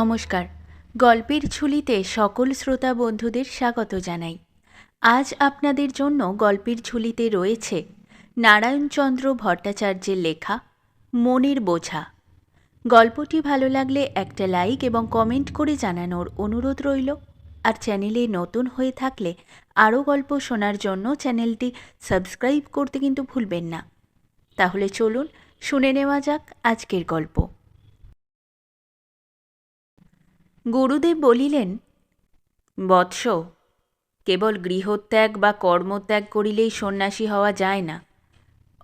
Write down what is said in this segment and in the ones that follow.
নমস্কার। গল্পের ঝুলিতে সকল শ্রোতা বন্ধুদের স্বাগত জানাই। আজ আপনাদের জন্য গল্পের ঝুলিতে রয়েছে নারায়ণচন্দ্র ভট্টাচার্যের লেখা মনের বোঝা। গল্পটি ভালো লাগলে একটা লাইক এবং কমেন্ট করে জানানোর অনুরোধ রইল। আর চ্যানেলে নতুন হয়ে থাকলে আরও গল্প শোনার জন্য চ্যানেলটি সাবস্ক্রাইব করতে কিন্তু ভুলবেন না। তাহলে চলুন শুনে নেওয়া যাক আজকের গল্প। গুরুদেব বলিলেন, বৎস, কেবল গৃহত্যাগ বা কর্মত্যাগ করিলেই সন্ন্যাসী হওয়া যায় না।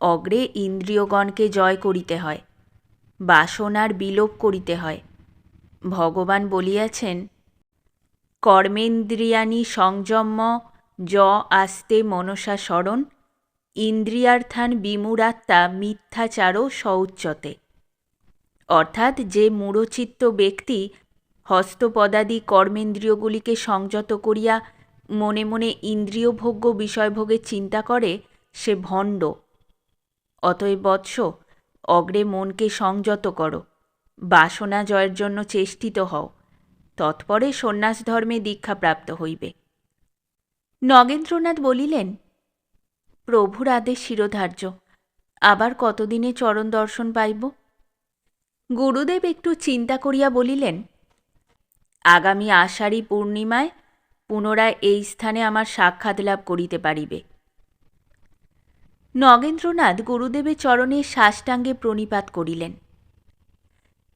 অগ্রে ইন্দ্রিয়গণকে জয় করিতে হয়, বাসনার বিলোপ করিতে হয়। ভগবান বলিয়াছেন কর্মেন্দ্রিয়ানি সংযম্য য আস্তে মনসা স্মরণ, ইন্দ্রিয়ার্থান বিমূঢ়াত্মা মিথ্যাচারও সৌচ্যতে অর্থাৎ যে মূঢ়চিত্ত ব্যক্তি হস্তপদাদি কর্মেন্দ্রিয়গুলিকে সংযত করিয়া মনে মনে ইন্দ্রিয়ভোগ্য বিষয়ভোগের চিন্তা করে, সে ভণ্ড। অতএব বৎস, অগ্রে মনকে সংযত করো বাসনা জয়ের জন্য চেষ্টিত হও, তৎপরে সন্ন্যাস ধর্মে দীক্ষাপ্রাপ্ত হইবে। নগেন্দ্রনাথ বলিলেন, প্রভুর আদেশ শিরোধার্য, আবার কতদিনে চরণ দর্শন পাইব? গুরুদেব একটু চিন্তা করিয়া বলিলেন আগামী আষাঢ়ী পূর্ণিমায় পুনরায় এই স্থানে আমার সাক্ষাৎ লাভ করিতে পারিবে। নগেন্দ্রনাথ গুরুদেবের চরণে সাষ্টাঙ্গে প্রণিপাত করিলেন।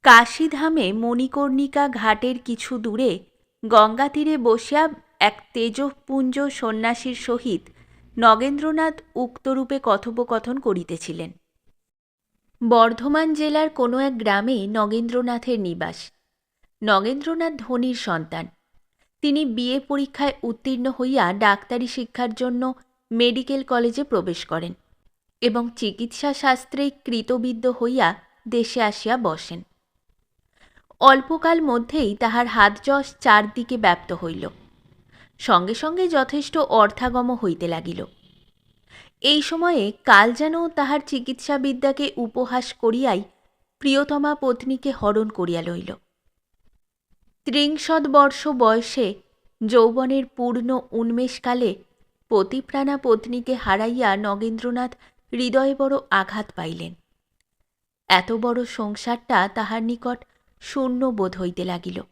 কাশীধামে মণিকর্ণিকা ঘাটের কিছু দূরে গঙ্গা তীরে বসিয়া এক তেজপুঞ্জ সন্ন্যাসীর সহিত নগেন্দ্রনাথ উক্তরূপে কথোপকথন করিতেছিলেন। বর্ধমান জেলার কোনো এক গ্রামে নগেন্দ্রনাথের নিবাস। নগেন্দ্রনাথ ধনির সন্তান। তিনি বিএ পরীক্ষায় উত্তীর্ণ হইয়া ডাক্তারি শিক্ষার জন্য মেডিকেল কলেজে প্রবেশ করেন এবং চিকিৎসা শাস্ত্রে কৃতবিদ্য হইয়া দেশে আসিয়া বসেন। অল্পকাল মধ্যেই তাহার হাতযশ চারদিকে ব্যাপ্ত হইল। সঙ্গে সঙ্গে যথেষ্ট অর্থাগম হইতে লাগিল। এই সময়ে কাল যেন তাহার চিকিৎসাবিদ্যাকে উপহাস করিয়াই প্রিয়তমা পত্নীকে হরণ করিয়া লইল। ত্রিংশদ বর্ষ বয়সে যৌবনের পূর্ণ উন্মেষকালে পতিপ্রাণা পত্নীকে হারাইয়া নগেন্দ্রনাথ হৃদয়ে বড় আঘাত পাইলেন। এত বড় সংসারটা তাহার নিকট শূন্য বোধ হইতে লাগিল।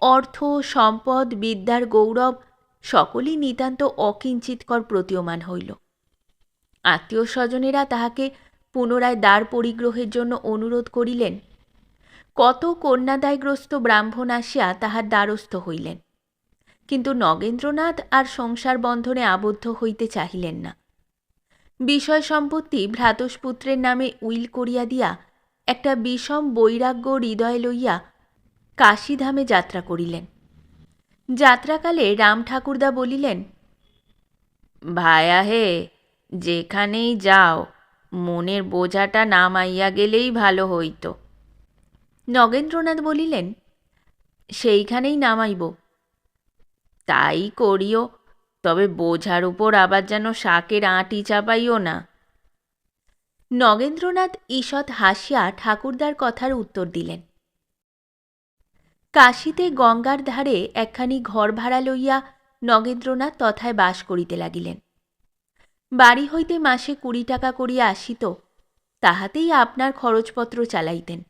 অর্থ, সম্পদ, বিদ্যার গৌরব সকলই নিতান্ত অকিঞ্চিতকর প্রতীয়মান হইল। আত্মীয় স্বজনেরা তাহাকে পুনরায় দ্বার পরিগ্রহের জন্য অনুরোধ করিলেন কত কন্যাদায়গ্রস্ত ব্রাহ্মণ আসিয়া তাহার দ্বারস্থ হইলেন। কিন্তু নগেন্দ্রনাথ আর সংসার বন্ধনে আবদ্ধ হইতে চাহিলেন না। বিষয় সম্পত্তি ভ্রাতস্পুত্রের নামে উইল করিয়া দিয়া একটা বিষম বৈরাগ্য হৃদয় লইয়া কাশীধামে যাত্রা করিলেন। যাত্রাকালে রাম ঠাকুরদা বলিলেন, ভায়া হে, যেখানেই যাও, মনের বোঝাটা নামাইয়া গেলেই ভালো হইত। নগেন্দ্রনাথ বলিলেন, সেইখানেই নামাইব। তাই করিও, তবে বোঝার উপর আবার যেন শাকের আঁটি চাপাইও না। নগেন্দ্রনাথ ঈষৎ হাসিয়া ঠাকুরদার কথার উত্তর দিলেন, কাশীতে গঙ্গার ধারে একখানি ঘর ভাড়া লইয়া নগেন্দ্রনাথ তথায় বাস করিতে লাগিলেন। বাড়ি হইতে মাসে কুড়ি টাকা করিয়া আসিত, তাহাতেই আপনার খরচপত্র চালাইতেন।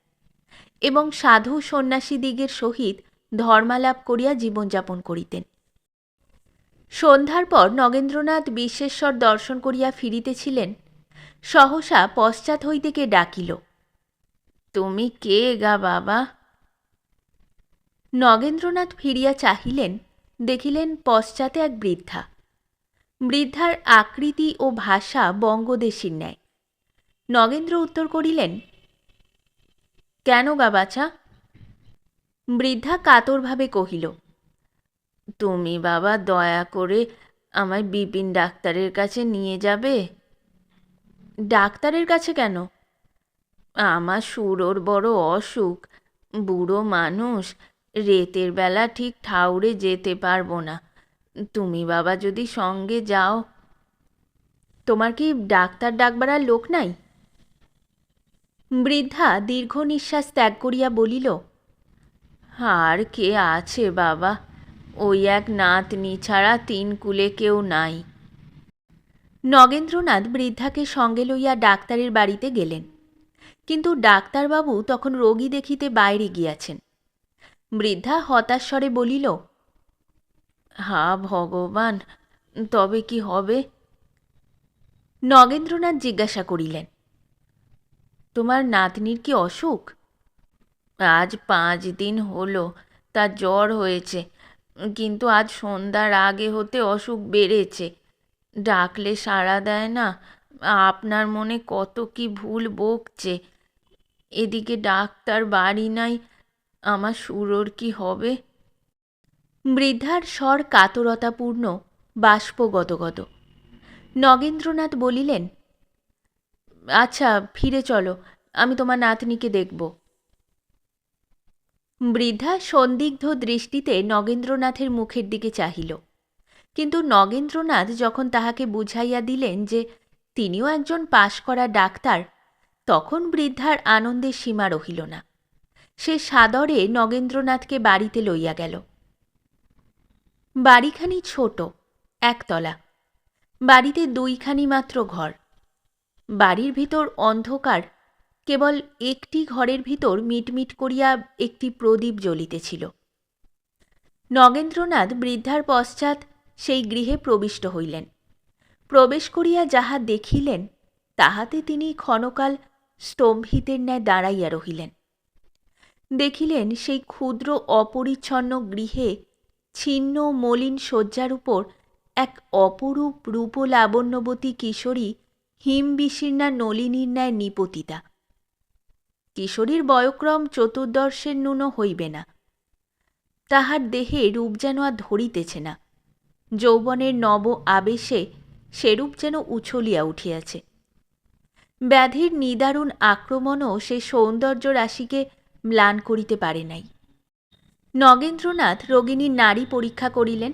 এবং সাধু সন্ন্যাসীদিগের সহিত ধর্মালাপ করিয়া জীবনযাপন করিতেন। সন্ধ্যার পর নগেন্দ্রনাথ বিশ্বেশ্বর দর্শন করিয়া ফিরিতেছিলেন, সহসা পশ্চাৎ হইতে কে ডাকিল, তুমি কে গা বাবা? নগেন্দ্রনাথ ফিরিয়া চাহিলেন, দেখিলেন পশ্চাতে এক বৃদ্ধা। বৃদ্ধার আকৃতি ও ভাষা বঙ্গদেশীর ন্যায়। নগেন্দ্র উত্তর করিলেন কেন গা বাছা? বৃদ্ধা কাতরভাবে কহিল, তুমি বাবা দয়া করে আমায় বিপিন ডাক্তারের কাছে নিয়ে যাবে? ডাক্তারের কাছে কেন? আমার সুরোর বড় অসুখ। বুড়ো মানুষ, রেতের বেলা ঠিক ঠাউরে যেতে পারব না। তুমি বাবা যদি সঙ্গে যাও, তোমার কি ডাক্তার ডাকবার আর লোক নাই? বৃদ্ধা দীর্ঘ নিঃশ্বাস ত্যাগ করিয়া বলিল, আর কে আছে বাবা? ওই এক নাতনি ছাড়া তিন কুলে কেউ নাই। নগেন্দ্রনাথ বৃদ্ধাকে সঙ্গে লইয়া ডাক্তারের বাড়িতে গেলেন। কিন্তু ডাক্তারবাবু তখন রোগী দেখিতে বাইরে গিয়াছেন। বৃদ্ধা হতাশ্বরে বলিল, হা ভগবান, তবে কি হবে? নগেন্দ্রনাথ জিজ্ঞাসা করিলেন তোমার নাতনির কি অসুখ? আজ পাঁচ দিন হলো তার জ্বর হয়েছে। কিন্তু আজ সন্ধ্যার আগে হতে অসুখ বেড়েছে। ডাকলে সাড়া দেয় না, আপনার মনে কত কি ভুল বকছে। এদিকে ডাক্তার বাড়ি নাই, আমার সুরোর কি হবে? বৃদ্ধার স্বর কাতরতাপূর্ণ, বাষ্পগতগত। নগেন্দ্রনাথ বলিলেন আচ্ছা ফিরে চলো। আমি তোমার নাতনিকে দেখব। বৃদ্ধা সন্দিগ্ধ দৃষ্টিতে নগেন্দ্রনাথের মুখের দিকে চাহিল। কিন্তু নগেন্দ্রনাথ যখন তাহাকে বুঝাইয়া দিলেন যে তিনিও একজন পাশ করা ডাক্তার, তখন বৃদ্ধার আনন্দের সীমা রহিল না। সে সাদরে নগেন্দ্রনাথকে বাড়িতে লইয়া গেল। বাড়িখানি ছোট, একতলা। বাড়িতে দুইখানি মাত্র ঘর। বাড়ির ভিতর অন্ধকার, কেবল একটি ঘরের ভিতর মিটমিট করিয়া একটি প্রদীপ জ্বলিতেছিল। নগেন্দ্রনাথ বৃদ্ধার পশ্চাৎ সেই গৃহে প্রবিষ্ট হইলেন। প্রবেশ করিয়া যাহা দেখিলেন, তাহাতে তিনি ক্ষণকাল স্তম্ভিতের ন্যায় দাঁড়াইয়া রহিলেন। দেখিলেন সেই ক্ষুদ্র অপরিচ্ছন্ন গৃহে ছিন্ন মলিন শয্যার উপর এক অপরূপ রূপলাবণ্যবতী কিশোরী হিমবিশীর্ণা নলিনীর ন্যায় নিপতিতা। কিশোরীর বয়ক্রম চতুর্দর্শের ন্যূন হইবে না। তাহার দেহে রূপ যেন আর ধরিতেছে না। যৌবনের নব আবেশে সেরূপ যেন উছলিয়া উঠিয়াছে। ব্যাধির নিদারুণ আক্রমণও সে সৌন্দর্য রাশিকে ম্লান করিতে পারে নাই। নগেন্দ্রনাথ রোগিণীর নারী পরীক্ষা করিলেন।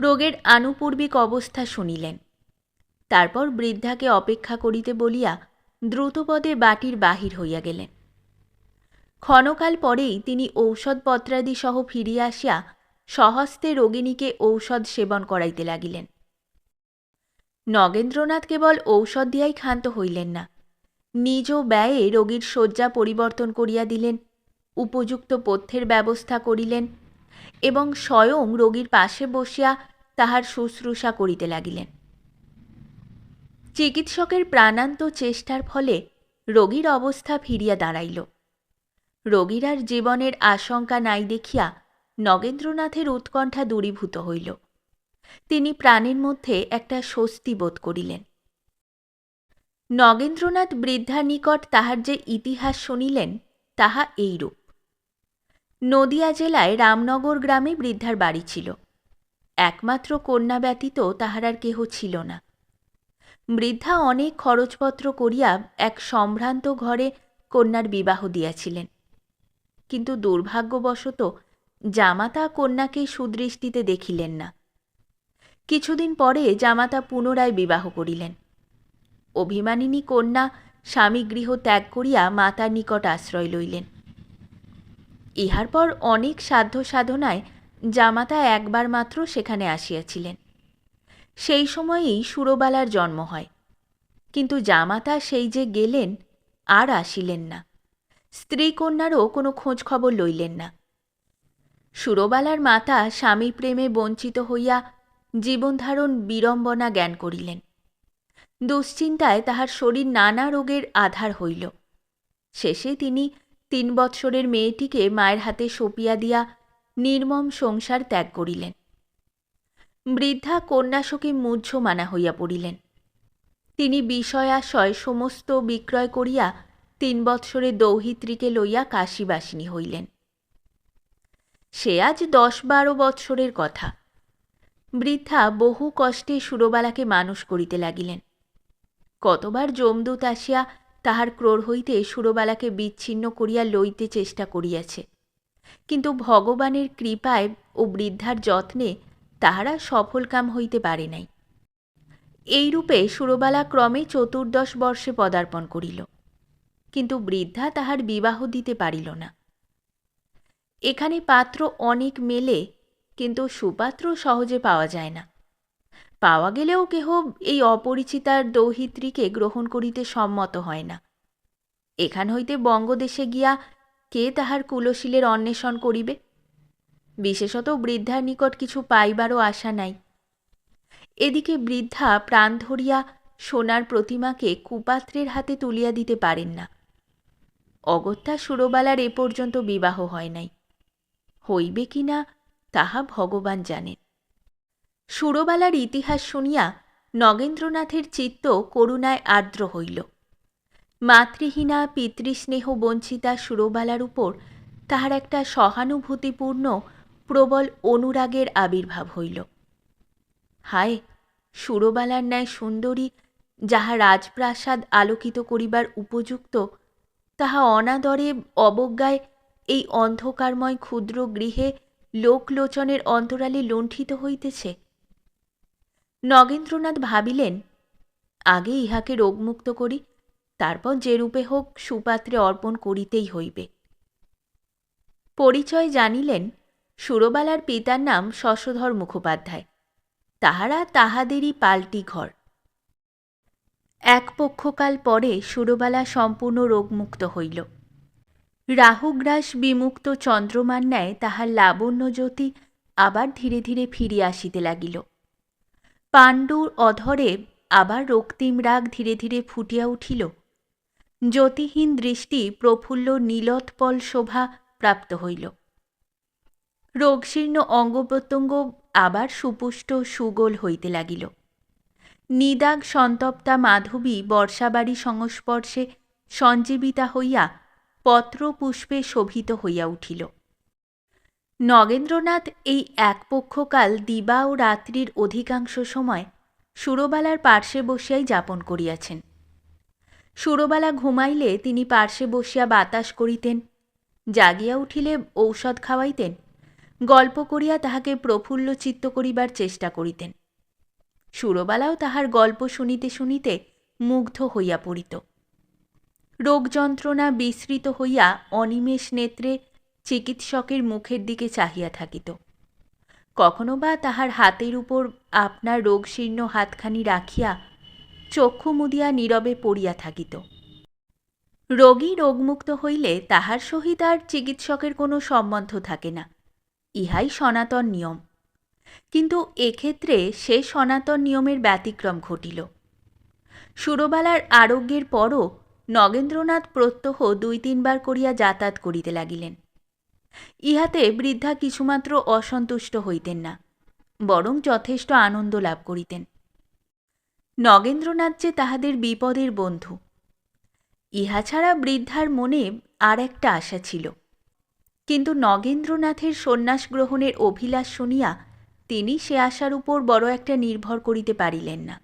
রোগের আনুপূর্বিক অবস্থা শুনিলেন। তারপর বৃদ্ধাকে অপেক্ষা করিতে বলিয়া দ্রুতপদে বাটির বাহির হইয়া গেলেন। ক্ষণকাল পরেই তিনি ঔষধপত্রাদি সহ ফিরিয়া আসিয়া সহস্তে রোগিণীকে ঔষধ সেবন করাইতে লাগিলেন। নগেন্দ্রনাথ কেবল ঔষধ দিয়াই ক্ষান্ত হইলেন না, নিজ ব্যয়ে রোগীর শয্যা পরিবর্তন করিয়া দিলেন, উপযুক্ত পথ্যের ব্যবস্থা করিলেন এবং স্বয়ং রোগীর পাশে বসিয়া তাহার শুশ্রূষা করিতে লাগিলেন। চিকিৎসকের প্রাণান্ত চেষ্টার ফলে রোগীর অবস্থা ফিরিয়া দাঁড়াইল। রোগীর আর জীবনের আশঙ্কা নাই দেখিয়া নগেন্দ্রনাথের উৎকণ্ঠা দূরীভূত হইল। তিনি প্রাণের মধ্যে একটা স্বস্তি বোধ করিলেন। নগেন্দ্রনাথ বৃদ্ধার নিকট তাহার যে ইতিহাস শুনিলেন, তাহা এইরূপ। নদিয়া জেলায় রামনগর গ্রামে বৃদ্ধার বাড়ি ছিল। একমাত্র কন্যা ব্যতীত তাহার আর কেহ ছিল না। বৃদ্ধা অনেক খরচপত্র করিয়া এক সম্ভ্রান্ত ঘরে কন্যার বিবাহ দিয়াছিলেন। কিন্তু দুর্ভাগ্যবশত জামাতা কন্যাকে সুদৃষ্টিতে দেখিলেন না। কিছুদিন পরে জামাতা পুনরায় বিবাহ করিলেন। অভিমানিনী কন্যা স্বামী গৃহ ত্যাগ করিয়া মাতার নিকট আশ্রয় লইলেন। ইহার পর অনেক সাধ্য সাধনায় জামাতা একবার মাত্র সেখানে আসিয়াছিলেন। সেই সময়েই সুরবালার জন্ম হয়। কিন্তু জামাতা সেই যে গেলেন, আর আসিলেন না। স্ত্রী কন্যারও কোনো খোঁজ খবর লইলেন না। সুরবালার মাতা স্বামী প্রেমে বঞ্চিত হইয়া জীবনধারণ বিড়ম্বনা জ্ঞান করিলেন। দুশ্চিন্তায় তাহার শরীর নানা রোগের আধার হইল। শেষে তিনি তিন বৎসরের মেয়েটিকে মায়ের হাতে সঁপিয়া দিয়া নির্মম সংসার ত্যাগ করিলেন। বৃদ্ধা কন্যাশোকে মানা হইয়া পড়িলেন। তিনি বিষয়াশয় সমস্ত বিক্রয় করিয়া তিন বৎসরে দৌহিত্রীকে লইয়া কাশীবাসিনী হইলেন। সে আজ দশ বারো বৎসরের কথা। বৃদ্ধা বহু কষ্টে সুরবালাকে মানুষ করিতে লাগিলেন। কতবার যমদূত আসিয়া তাহার ক্রোড় হইতে সুরবালাকে বিচ্ছিন্ন করিয়া লইতে চেষ্টা করিয়াছে। কিন্তু ভগবানের কৃপায় ও বৃদ্ধার যত্নে তাহারা সফল কাম হইতে পারে নাই। এইরূপে সুরবালা ক্রমে চতুর্দশ বর্ষে পদার্পণ করিল। কিন্তু বৃদ্ধা তাহার বিবাহ দিতে পারিল না। এখানে পাত্র অনেক মেলে, কিন্তু সুপাত্র সহজে পাওয়া যায় না। পাওয়া গেলেও কেহ এই অপরিচিতার দৌহিত্রীকে গ্রহণ করিতে সম্মত হয় না। এখান হইতে বঙ্গদেশে গিয়া কে তাহার কুলশীলের অন্বেষণ করিবে? বিশেষত বৃদ্ধার নিকট কিছু পাইবারও আশা নাই। এদিকে বৃদ্ধা প্রাণ ধরিয়া সোনার প্রতিমাকে কুপাত্রের হাতে তুলিয়া দিতে পারেন না। অগত্যা সুরবালার এ পর্যন্ত বিবাহ হয় নাই। হইবে কি না, তাহা ভগবান জানেন। সুরবালার ইতিহাস শুনিয়া নগেন্দ্রনাথের চিত্ত করুণায় আর্দ্র হইল। মাতৃহীনা, পিতৃস্নেহ বঞ্চিতা সুরবালার উপর তাহার একটা সহানুভূতিপূর্ণ প্রবল অনুরাগের আবির্ভাব হইল। হায়, সুরবালার ন্যায় সুন্দরী, যাহা রাজপ্রাসাদ আলোকিত করিবার উপযুক্ত, তাহা অনাদরে অবজ্ঞায় এই অন্ধকারময় ক্ষুদ্র গৃহে লোকলোচনের অন্তরালে লুণ্ঠিত হইতেছে। নগেন্দ্রনাথ ভাবিলেন, আগে ইহাকে রোগমুক্ত করি, তারপর যে রূপে হোক সুপাত্রে অর্পণ করিতেই হইবে। পরিচয় জানিলেন সুরবালার পিতার নাম শশধর মুখোপাধ্যায়। তাহারা তাহাদেরই পাল্টি ঘর। এক পক্ষকাল পরে সুরবালা সম্পূর্ণ রোগমুক্ত হইল। রাহুগ্রাস বিমুক্ত চন্দ্রমার ন্যায় তাহার লাবণ্য জ্যোতি আবার ধীরে ধীরে ফিরিয়া আসিতে লাগিল। পাণ্ডুর অধরে আবার রক্তিম রাগ ধীরে ধীরে ফুটিয়া উঠিল। জ্যোতিহীন দৃষ্টি প্রফুল্ল নীলোৎপল শোভা প্রাপ্ত হইল। রোগশীর্ণ অঙ্গপ্রত্যঙ্গ আবার সুপুষ্ট সুগোল হইতে লাগিল। নিদাগ সন্তপ্তা মাধবী বর্ষাবাড়ি সংস্পর্শে সঞ্জীবিতা হইয়া পত্র পুষ্পে শোভিত হইয়া উঠিল। নগেন্দ্রনাথ এই এক পক্ষকাল দিবা ও রাত্রির অধিকাংশ সময় সুরবালার পার্শ্বে বসিয়াই যাপন করিয়াছেন। সুরবালা ঘুমাইলে তিনি পার্শ্বে বসিয়া বাতাস করিতেন, জাগিয়া উঠিলে ঔষধ খাওয়াইতেন গল্প করিয়া তাহাকে প্রফুল্ল চিত্ত করিবার চেষ্টা করিতেন। সুরবালাও তাহার গল্প শুনিতে শুনিতে মুগ্ধ হইয়া পড়িত। রোগ যন্ত্রণা বিস্মৃত হইয়া অনিমেষ নেত্রে চিকিৎসকের মুখের দিকে চাহিয়া থাকিত। কখনো বা তাহার হাতের উপর আপনার রোগশীর্ণ হাতখানি রাখিয়া চক্ষু মুদিয়া নীরবে পড়িয়া থাকিত। রোগী রোগমুক্ত হইলে তাহার সহিত আর চিকিৎসকের কোনো সম্বন্ধ থাকে না। ইহাই সনাতন নিয়ম। কিন্তু এক্ষেত্রে সে সনাতন নিয়মের ব্যতিক্রম ঘটিল। সুরবালার আরোগ্যের পরও নগেন্দ্রনাথ প্রত্যহ দুই তিনবার করিয়া যাতায়াত করিতে লাগিলেন। ইহাতে বৃদ্ধা কিছুমাত্র অসন্তুষ্ট হইতেন না, বরং যথেষ্ট আনন্দ লাভ করিতেন। নগেন্দ্রনাথ যে তাহাদের বিপদের বন্ধু, ইহা ছাড়া বৃদ্ধার মনে আর একটা আশা ছিল। কিন্তু নগেন্দ্রনাথের সন্ন্যাস গ্রহণের অভিলাষ শুনিয়া তিনি সে আশার উপর বড় একটা নির্ভর করিতে পারিলেন না।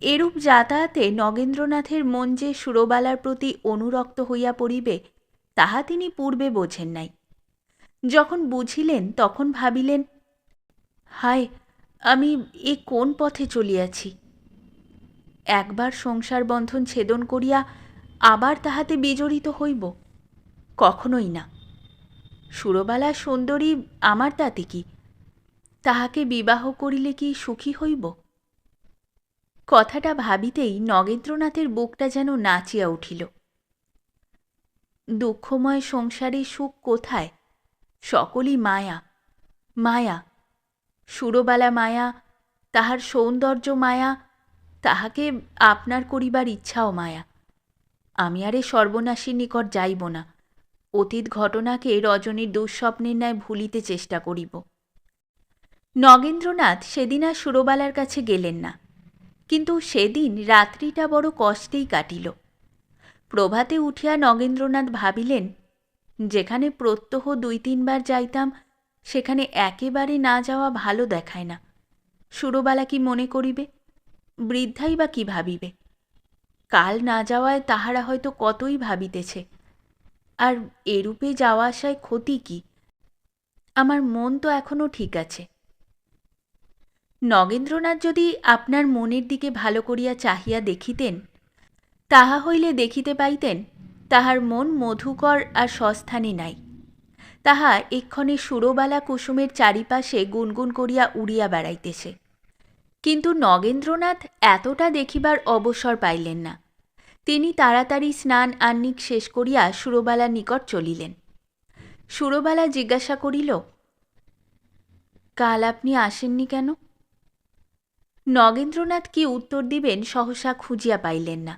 এরূপ যাতায়াতে নগেন্দ্রনাথের মন যে সুরবালার প্রতি অনুরক্ত হইয়া পড়িবে, তাহা তিনি পূর্বে বোঝেন নাই। যখন বুঝিলেন, তখন ভাবিলেন, হায়, আমি এ কোন পথে চলিয়াছি? একবার সংসার বন্ধন ছেদন করিয়া আবার তাহাতে বিজড়িত হইব। কখনোই না। সুরবালা সুন্দরী আমার তাতে কি? তাহাকে বিবাহ করিলে কি সুখী হইব? কথাটা ভাবিতেই নগেন্দ্রনাথের বুকটা যেন নাচিয়া উঠিল। দুঃখময় সংসারে সুখ কোথায়? সকলই মায়া। মায়া। সুরবালা মায়া, তাহার সৌন্দর্য মায়া, তাহাকে আপনার করিবার ইচ্ছাও মায়া। আমি আরে সর্বনাশীর নিকট যাইব না। অতীত ঘটনাকে রজনীর দুঃস্বপ্নের ন্যায় ভুলিতে চেষ্টা করিব। নগেন্দ্রনাথ সেদিন আর সুরবালার কাছে গেলেন না, কিন্তু সেদিন রাত্রিটা বড় কষ্টেই কাটিল। প্রভাতে উঠিয়া নগেন্দ্রনাথ ভাবিলেন, যেখানে প্রত্যহ দুই তিনবার যাইতাম, সেখানে একেবারে না যাওয়া ভালো দেখায় না। সুরবালা কি মনে করিবে? বৃদ্ধাই বা কি ভাবিবে? কাল না যাওয়ায় তাহারা হয়তো কতই ভাবিতেছে। আর এরূপে যাওয়া আসায় ক্ষতি কি? আমার মন তো এখনও ঠিক আছে। নগেন্দ্রনাথ যদি আপনার মনের দিকে ভালো করিয়া চাহিয়া দেখিতেন, তাহা হইলে দেখিতে পাইতেন তাহার মন মধুকর আর সস্থানে নাই। তাহা এক্ষণে সুরবালা কুসুমের চারিপাশে গুনগুন করিয়া উড়িয়া বেড়াইতেছে। কিন্তু নগেন্দ্রনাথ এতটা দেখিবার অবসর পাইলেন না। তিনি তাড়াতাড়ি স্নান আহ্নিক শেষ করিয়া সুরবালার নিকট চলিলেন। সুরবালা জিজ্ঞাসা করিল, কাল আপনি আসেননি কেন? নগেন্দ্রনাথ কি উত্তর দিবেন সহসা খুঁজিয়া পাইলেন না।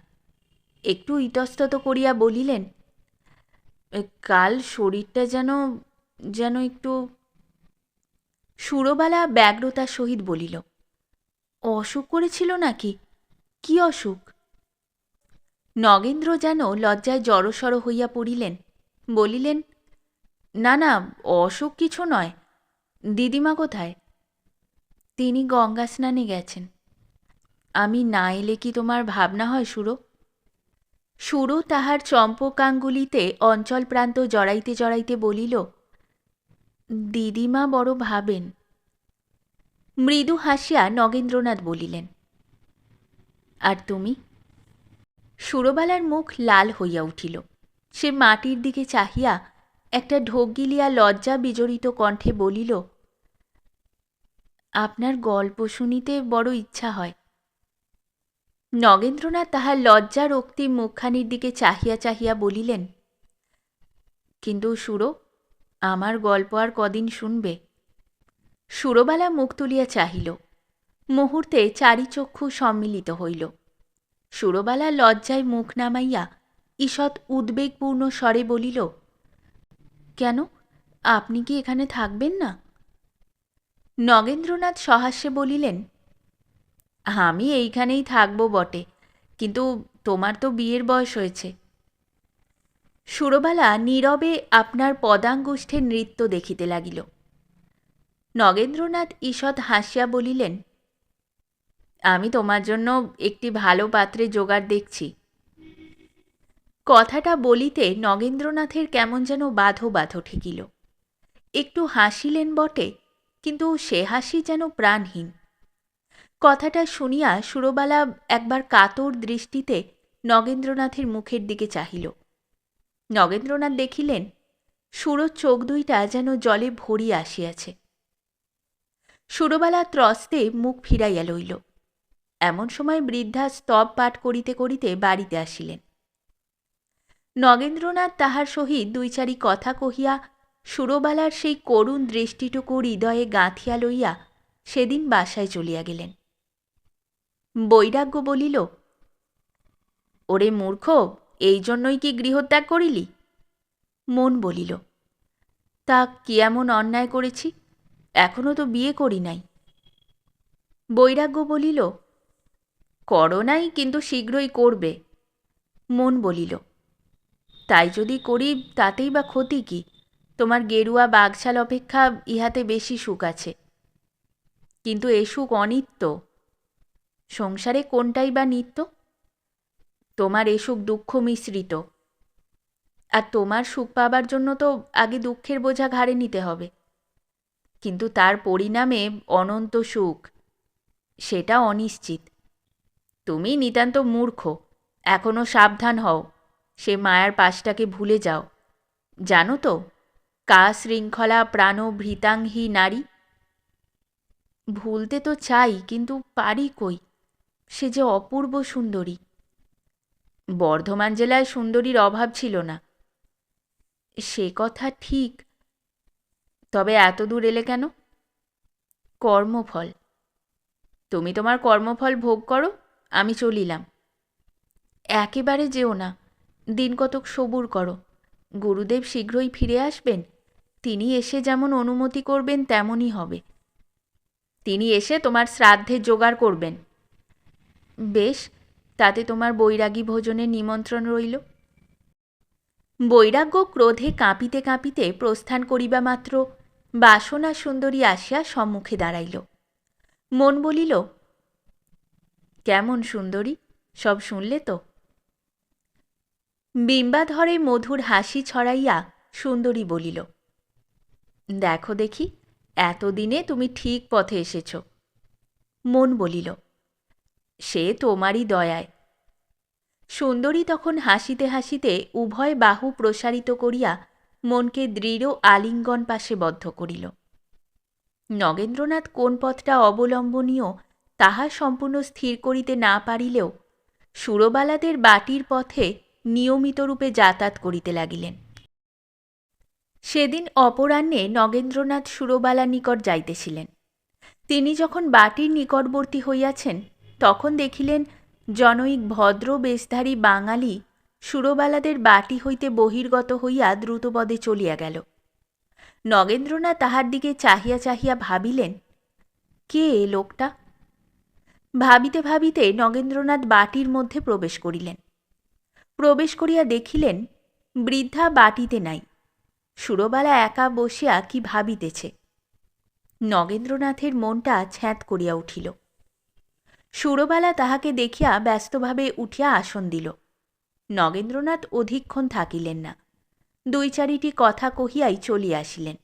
একটু ইতস্তত করিয়া বলিলেন, কাল শরীরটা যেন যেন একটু সুরবালা ব্যগ্রতার সহিত বলিল, অসুখ করেছিল নাকি? কি অসুখ? নগেন্দ্র যেন লজ্জায় জড়সড় হইয়া পড়িলেন, বলিলেন, না না, অসুখ কিছু নয়। দিদিমা কোথায়? তিনি গঙ্গা স্নানে গেছেন। আমি না এলে কি তোমার ভাবনা হয়, সুরো? সুরো তাহার চম্পকাঙ্গুলিতে অঞ্চল প্রান্ত জড়াইতে জড়াইতে বলিল, দিদিমা বড় ভাবেন। মৃদু হাসিয়া নগেন্দ্রনাথ বলিলেন, আর তুমি? সুরবালার মুখ লাল হইয়া উঠিল। সে মাটির দিকে চাহিয়া একটা ঢোক গিলিয়া লজ্জা বিজড়িত কণ্ঠে বলিল, আপনার গল্প শুনিতে বড় ইচ্ছা হয় নগেন্দ্রনাথ তাহার লজ্জা রক্তিম মুখখানির দিকে চাহিয়া চাহিয়া বলিলেন, কিন্তু সুরো, আমার গল্প আর কদিন শুনবে। সুরবালা মুখ তুলিয়া চাহিল। মুহূর্তে চারিচক্ষু সম্মিলিত হইল। সুরবালা লজ্জায় মুখ নামাইয়া ঈষৎ উদ্বেগপূর্ণ স্বরে বলিল, কেন? আপনি কি এখানে থাকবেন না? নগেন্দ্রনাথ সহাস্যে বলিলেন, আমি এইখানেই থাকব বটে, কিন্তু তোমার তো বিয়ের বয়স হয়েছে। সুরবালা নীরবে আপনার পদাঙ্গুষ্ঠের নৃত্য দেখিতে লাগিল। নগেন্দ্রনাথ ঈষৎ হাসিয়া বলিলেন আমি তোমার জন্য একটি ভালো পাত্রে জোগাড় দেখছি। কথাটা বলিতে নগেন্দ্রনাথের কেমন যেন বাধো বাধো ঠেকিল। একটু হাসিলেন বটে, কিন্তু সে হাসি যেন প্রাণহীন। কথাটা শুনিয়া সুরবালা একবার কাতর দৃষ্টিতে নগেন্দ্রনাথের মুখের দিকে চাহিল। নগেন্দ্রনাথ দেখিলেন, সুরোর চোখ দুইটা যেন জলে ভরিয়া আসিয়াছে। সুরবালা ত্রস্তে মুখ ফিরাইয়া লইল। এমন সময় বৃদ্ধা স্তব পাঠ করিতে করিতে বাড়িতে আসিলেন। নগেন্দ্রনাথ তাহার সহিত দুই চারি কথা কহিয়া সুরবালার সেই করুণ দৃষ্টিটুকু হৃদয়ে গাঁথিয়া লইয়া সেদিন বাসায় চলিয়া গেলেন। বৈরাগ্য বলিল, ওরে মূর্খ, এই জন্যই কি গৃহত্যাগ করিলি? মন বলিল, তা কি এমন অন্যায় করেছি? এখনও তো বিয়ে করি নাই। বৈরাগ্য বলিল করো নাই কিন্তু শীঘ্রই করবে। মন বলিল, তাই যদি করি, তাতেই বা ক্ষতি কি? তোমার গেরুয়া বাঘশাল অপেক্ষা ইহাতে বেশি সুখ আছে। কিন্তু এ সুখ অনিত্য। সংসারে কোনটাই বা নিত্য? তোমার এ সুখ দুঃখ মিশ্রিত। আর তোমার সুখ পাবার জন্য তো আগে দুঃখের বোঝা ঘাড়ে নিতে হবে। কিন্তু তার পরিণামে অনন্ত সুখ, সেটা অনিশ্চিত। তুমি নিতান্ত মূর্খ। এখনও সাবধান হও। সে মায়ার পাশটাকে ভুলে যাও। জানো তো, কা শৃঙ্খলা প্রাণ ভৃতাংহী নারী? ভুলতে তো চাই, কিন্তু পারি কই? সে যে অপূর্ব সুন্দরী। বর্ধমান জেলায় সুন্দরীর অভাব ছিল না। সে কথা ঠিক। তবে এত দূর এলে কেন? কর্মফল। তুমি তোমার কর্মফল ভোগ করো। আমি চলিলাম। একেবারে যেও না, দিন কতক সবুর করো। গুরুদেব শীঘ্রই ফিরে আসবেন, তিনি এসে যেমন অনুমতি করবেন তেমনই হবে। তিনি এসে তোমার শ্রাদ্ধে জোগাড় করবেন। বেশ, তাতে তোমার বৈরাগী ভোজনের নিমন্ত্রণ রইল। বৈরাগ্য ক্রোধে কাঁপিতে কাঁপিতে প্রস্থান করিবা মাত্র বাসনা সুন্দরী আসিয়া সম্মুখে দাঁড়াইল। মন বলিল কেমন সুন্দরী, সব শুনলে তো? বিম্বাধরে মধুর হাসি ছড়াইয়া সুন্দরী বলিল, দেখো দেখি, এতদিনে তুমি ঠিক পথে এসেছ। মন বলিল, সে তোমারই দয়ায়। সুন্দরী তখন হাসিতে হাসিতে উভয় বাহু প্রসারিত করিয়া মনকে দৃঢ় আলিঙ্গন পাশে বদ্ধ করিল, নগেন্দ্রনাথ কোন পথটা অবলম্বনীয় তাহা সম্পূর্ণ স্থির করিতে না পারিলেও সুরবালাদের বাটির পথে নিয়মিতরূপে যাতায়াত করিতে লাগিলেন। সেদিন অপরাহ্নে নগেন্দ্রনাথ সুরবালা নিকট যাইতেছিলেন। তিনি যখন বাটির নিকটবর্তী হইয়াছেন, তখন দেখিলেন জনৈক ভদ্র বেশধারী বাঙালি সুরবালাদের বাটি হইতে বহির্গত হইয়া দ্রুতপদে চলিয়া গেল। নগেন্দ্রনাথ তাহার দিকে চাহিয়া চাহিয়া ভাবিলেন, কে এ লোকটা? ভাবিতে ভাবিতে নগেন্দ্রনাথ বাটির মধ্যে প্রবেশ করিলেন। প্রবেশ করিয়া দেখিলেন বৃদ্ধা বাটিতে নাই, সুরবালা একা বসিয়া কি ভাবিতেছে। নগেন্দ্রনাথের মনটা ছ্যাঁত করিয়া উঠিল। সুরবালা তাহাকে দেখিয়া ব্যস্তভাবে উঠিয়া আসন দিল। নগেন্দ্রনাথ অধিকক্ষণ থাকিলেন না, দুই চারিটি কথা কহিয়াই চলিয়া আসিলেন।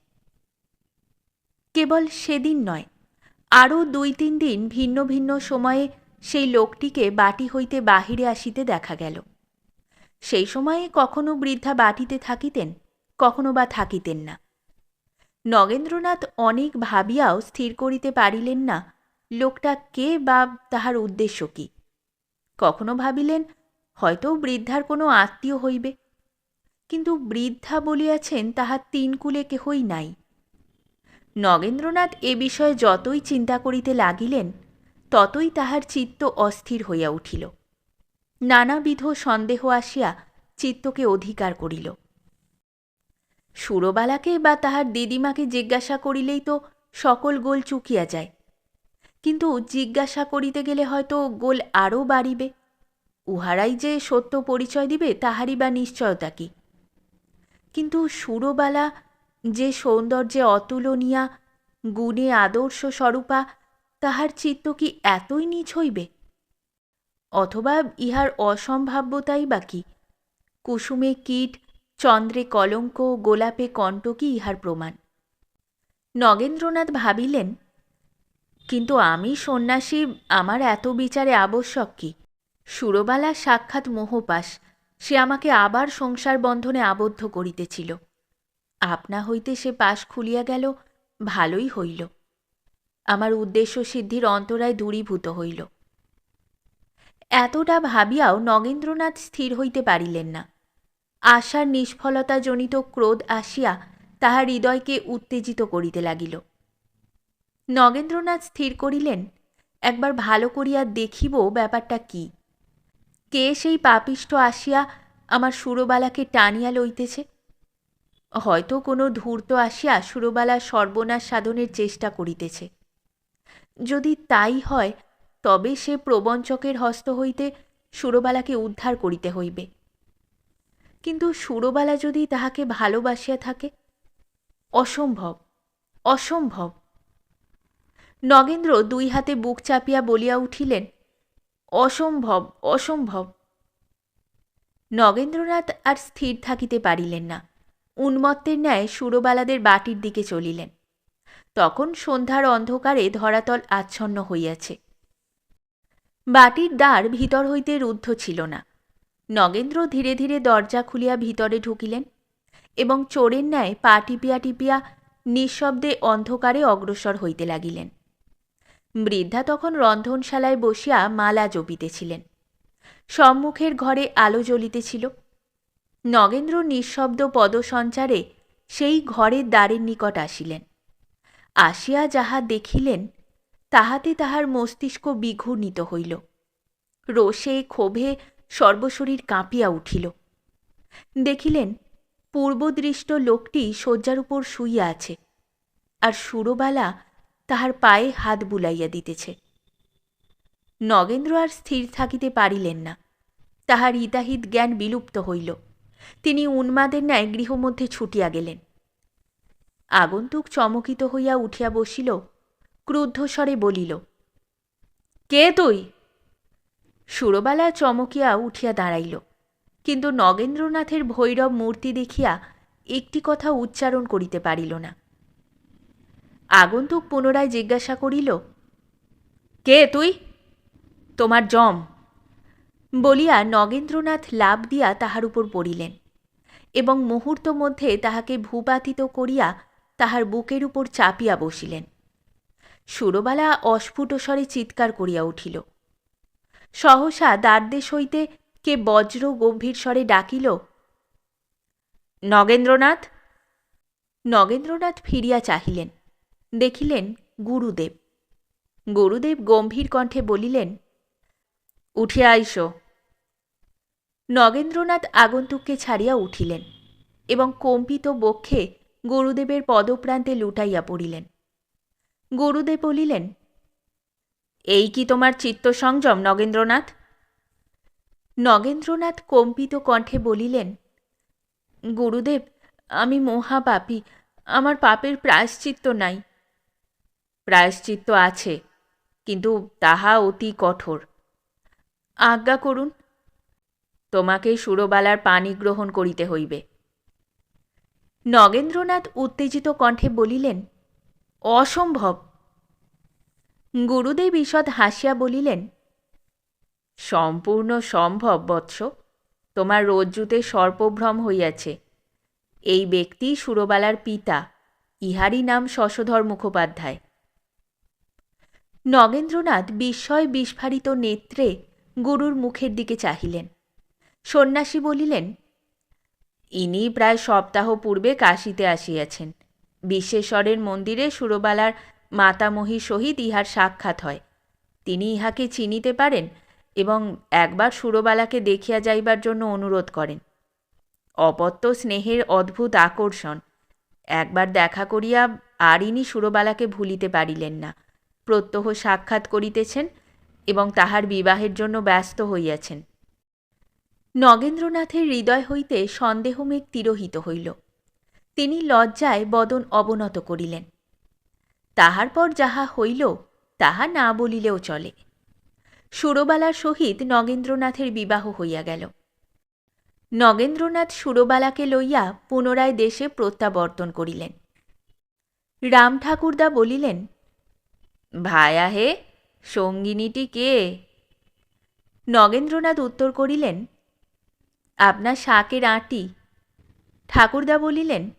কেবল সেদিন নয় আরও দুই তিন দিন ভিন্ন ভিন্ন সময়ে সেই লোকটিকে বাটি হইতে বাহিরে আসিতে দেখা গেল। সেই সময়ে কখনো বৃদ্ধা বাটিতে থাকিতেন, কখনো বা থাকিতেন না। নগেন্দ্রনাথ অনেক ভাবিয়াও স্থির করিতে পারিলেন না, লোকটা কে বা তাহার উদ্দেশ্য কি। কখনো ভাবিলেন, হয়তো বৃদ্ধার কোনো আত্মীয় হইবে। কিন্তু বৃদ্ধা বলিয়াছেন, তাহার তিন কুলে কেহই নাই। নগেন্দ্রনাথ এ বিষয়ে যতই চিন্তা করিতে লাগিলেন, ততই তাহার চিত্ত অস্থির হইয়া উঠিল। নানাবিধ সন্দেহ আসিয়া চিত্তকে অধিকার করিল। সুরবালাকে বা তাহার দিদিমাকে জিজ্ঞাসা করিলেই তো সকল গোল চুকিয়া যায়। কিন্তু জিজ্ঞাসা করিতে গেলে হয়তো গোল আরও বাড়িবে। উহারাই যে সত্য পরিচয় দিবে, তাহারই বা নিশ্চয়তা কি? কিন্তু সুরবালা যে সৌন্দর্যে অতুলনীয়া, গুণে আদর্শ স্বরূপা তাহার চিত্ত কি এতই নিচ হইবে? অথবা ইহার অসম্ভাব্যতাই বা কি? কুসুমে কীট, চন্দ্রে কলঙ্ক, গোলাপে কণ্টকই ইহার প্রমাণ? নগেন্দ্রনাথ ভাবিলেন, কিন্তু আমি সন্ন্যাসী, আমার এত বিচারে আবশ্যক কি? সুরবালা সাক্ষাৎ মোহপাস সে আমাকে আবার সংসার বন্ধনে আবদ্ধ করিতেছিল। আপনা হইতে সে পাশ খুলিয়া গেল, ভালোই হইল। আমার উদ্দেশ্য সিদ্ধির অন্তরায় দূরীভূত হইল। এতটা ভাবিয়াও নগেন্দ্রনাথ স্থির হইতে পারিলেন না। আশার নিষ্ফলতাজনিত ক্রোধ আসিয়া তাহার হৃদয়কে উত্তেজিত করিতে লাগিল। নগেন্দ্রনাথ স্থির করিলেন, একবার ভালো করিয়া দেখিব ব্যাপারটা কি। কে সেই পাপিষ্ঠ আসিয়া আমার সুরবালাকে টানিয়া লইতেছে? হয়তো কোনো ধূর্ত আসিয়া সুরবালা সর্বনাশ সাধনের চেষ্টা করিতেছে। যদি তাই হয়, তবে সে প্রবঞ্চকের হস্ত হইতে সুরবালাকে উদ্ধার করিতে হইবে। কিন্তু সুরবালা যদি তাহাকে ভালোবাসিয়া থাকে, অসম্ভব অসম্ভব। নগেন্দ্র দুই হাতে বুক চাপিয়া বলিয়া উঠিলেন, অসম্ভব অসম্ভব। নগেন্দ্রনাথ আর স্থির থাকিতে পারিলেন না। উন্মত্তের ন্যায় সুরবালাদের বাটির দিকে চলিলেন। তখন সন্ধ্যার অন্ধকারে ধরাতল আচ্ছন্ন হইয়াছে। বাটির দ্বার ভিতর হইতে রুদ্ধ ছিল না। নগেন্দ্র ধীরে ধীরে দরজা খুলিয়া ভিতরে ঢুকিলেন এবং চোরের ন্যায় পা টিপিয়া টিপিয়া নিঃশব্দে অন্ধকারে অগ্রসর হইতে লাগিলেন। বৃদ্ধা তখন রন্ধনশালায় বসিয়া মালা জপিতেছিলেন। সম্মুখের ঘরে আলো জ্বলিতেছিল। নগেন্দ্র নিঃশব্দ পদসঞ্চারে সেই ঘরের দ্বারের নিকট আসিলেন। আসিয়া যাহা দেখিলেন, তাহাতে তাহার মস্তিষ্ক বিঘূর্ণিত হইল। রোষে, ক্ষোভে সর্বশরীর কাঁপিয়া উঠিল। দেখিলেন, পূর্বদৃষ্ট লোকটি শয্যার উপর শুইয়া আছে আর সুরবালা তাহার পায়ে হাত বুলাইয়া দিতেছে। নগেন্দ্র আর স্থির থাকিতে পারিলেন না। তাহার হিতাহিত জ্ঞান বিলুপ্ত হইল। তিনি উন্মাদের ন্যায় গৃহমধ্যে ছুটিয়া গেলেন। আগন্তুক চমকিত হইয়া উঠিয়া বসিল, ক্রুদ্ধস্বরে বলিল, কে তুই? সুরবালা চমকিয়া উঠিয়া দাঁড়াইল, কিন্তু নগেন্দ্রনাথের ভৈরব মূর্তি দেখিয়া একটি কথা উচ্চারণ করিতে পারিল না। আগন্তুক পুনরায় জিজ্ঞাসা করিল, কে তুই? তোমার জম। বলিয়া নগেন্দ্রনাথ লাভ দিয়া তাহার উপর পড়িলেন এবং মুহূর্ত মধ্যে তাহাকে ভূপাতিত করিয়া তাহার বুকের উপর চাপিয়া বসিলেন। সুরবালা অস্ফুট স্বরে চিৎকার করিয়া উঠিল। সহসা দ্বারদেশ হইতে কে বজ্র গম্ভীর স্বরে ডাকিল, নগেন্দ্রনাথ? নগেন্দ্রনাথ ফিরিয়া চাহিলেন, দেখিলেন গুরুদেব। গুরুদেব গম্ভীর কণ্ঠে বলিলেন উঠিয়া আইস। নগেন্দ্রনাথ আগন্তুককে ছাড়িয়া উঠিলেন এবং কম্পিত বক্ষে গুরুদেবের পদপ্রান্তে লুটাইয়া পড়িলেন। গুরুদেব বলিলেন, এই কি তোমার চিত্ত সংযম নগেন্দ্রনাথ? নগেন্দ্রনাথ কম্পিত কণ্ঠে বলিলেন, গুরুদেব, আমি মহাপাপী, আমার পাপের প্রায়শ্চিত্ত নাই। প্রায়শ্চিত্ত আছে, কিন্তু তাহা অতি কঠোর। আজ্ঞা করুন। তোমাকে সুরবালার পানি গ্রহণ করিতে হইবে। নগেন্দ্রনাথ উত্তেজিত কণ্ঠে বলিলেন, অসম্ভব! গুরুদেব ঈষৎ হাসিয়া বলিলেন, সম্পূর্ণ সম্ভব, বৎস! তোমার রজ্জুতে সর্পভ্রম হইয়াছে। এই ব্যক্তি সুরবালার পিতা, ইহারই নাম শশধর মুখোপাধ্যায়। নগেন্দ্রনাথ বিস্ময় বিস্ফারিত নেত্রে গুরুর মুখের দিকে চাহিলেন। সন্ন্যাসী বলিলেন, ইনি প্রায় সপ্তাহ পূর্বে কাশীতে আসিয়াছেন। বিশ্বেশ্বরের মন্দিরে সুরবালার মাতামহীর সহিত ইহার সাক্ষাৎ হয়। তিনি ইহাকে চিনিতে পারেন এবং একবার সুরবালাকে দেখিয়া যাইবার জন্য অনুরোধ করেন। অপত্য স্নেহের অদ্ভুত আকর্ষণ। একবার দেখা করিয়া আর ইনি সুরবালাকে ভুলিতে পারিলেন না। প্রত্যহ সাক্ষাৎ করিতেছেন এবং তাহার বিবাহের জন্য ব্যস্ত হইয়াছেন। নগেন্দ্রনাথের হৃদয় হইতে সন্দেহমেঘ তিরোহিত হইল। তিনি লজ্জায় বদন অবনত করিলেন। তাহার পর যাহা হইল, তাহা না বলিলেও চলে। সুরবালার সহিত নগেন্দ্রনাথের বিবাহ হইয়া গেল। নগেন্দ্রনাথ সুরবালাকে লইয়া পুনরায় দেশে প্রত্যাবর্তন করিলেন। রাম ঠাকুরদা বলিলেন, ভায়া হে সঙ্গিনীটি কে? নগেন্দ্রনাথ উত্তর করিলেন, আপনার শাকের আঁটি। ঠাকুরদা বলিলেন,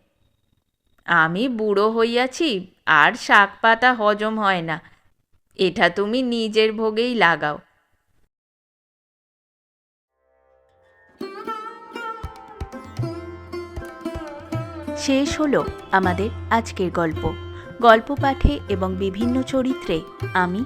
আমি বুড়ো হইয়াছি, আর শাক পাতা হজম হয় না। এটা তুমি নিজের ভোগেই লাগাও। শেষ হলো আমাদের আজকের গল্প। গল্প পাঠে এবং বিভিন্ন চরিত্রে আমি